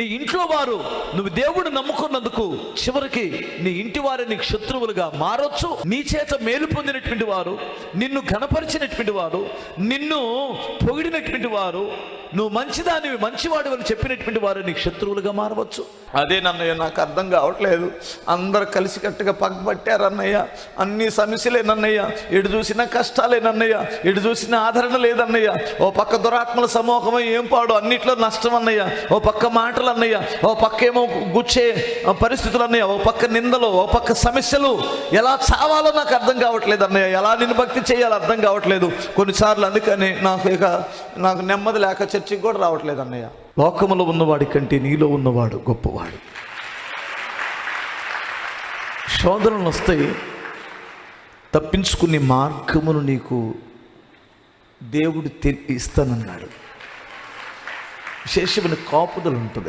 నీ ఇంట్లో వారు నువ్వు దేవుడు నమ్ముకున్నందుకు చివరికి నీ ఇంటి వారి నీకు శత్రువులుగా మారొచ్చు. నీ చేత మేలు పొందినటువంటి వారు నిన్ను ఘనపరిచినటువంటి వారు నిన్ను పొగిడినటువంటి వారు నువ్వు మంచిదానివి మంచివాడు అని చెప్పినటువంటి వారు నీకు శత్రువులుగా మారవచ్చు. అదే నన్నయ్య నాకు అర్థం కావట్లేదు. అందరు కలిసికట్టుగా పగ్గబట్టారు అన్నయ్య. అన్ని సమస్యలే నన్నయ్య. ఎటు చూసినా కష్టాలే నన్నయ్య. ఎటు చూసినా ఆదరణ లేదన్నయ్య ఓ పక్క దురాత్మల సమూహమే ఏం పాడు? అన్నిట్లో నష్టం అన్నయ్య. ఓ పక్క మాటలు అన్నయ్య. ఓ పక్క ఏమో గుచ్చే పరిస్థితులు అన్నయ్య. ఓ పక్క నిందలు ఓ పక్క సమస్యలు. ఎలా చావాలో నాకు అర్థం కావట్లేదు అన్నయ్య. ఎలా నిన్ను భక్తి చేయాలో అర్థం కావట్లేదు. కొన్నిసార్లు అందుకని నాకు ఇక నాకు నెమ్మది లేక చర్చికి కూడా రావట్లేదు అన్నయ్య. లోకములో ఉన్నవాడి కంటే నీలో ఉన్నవాడు గొప్పవాడు. శోధనలు వస్తాయి. తప్పించుకునే మార్గమును నీకు దేవుడు తె- ఇస్తానన్నాడు. విశేషమైన కాపుదలు ఉంటుంది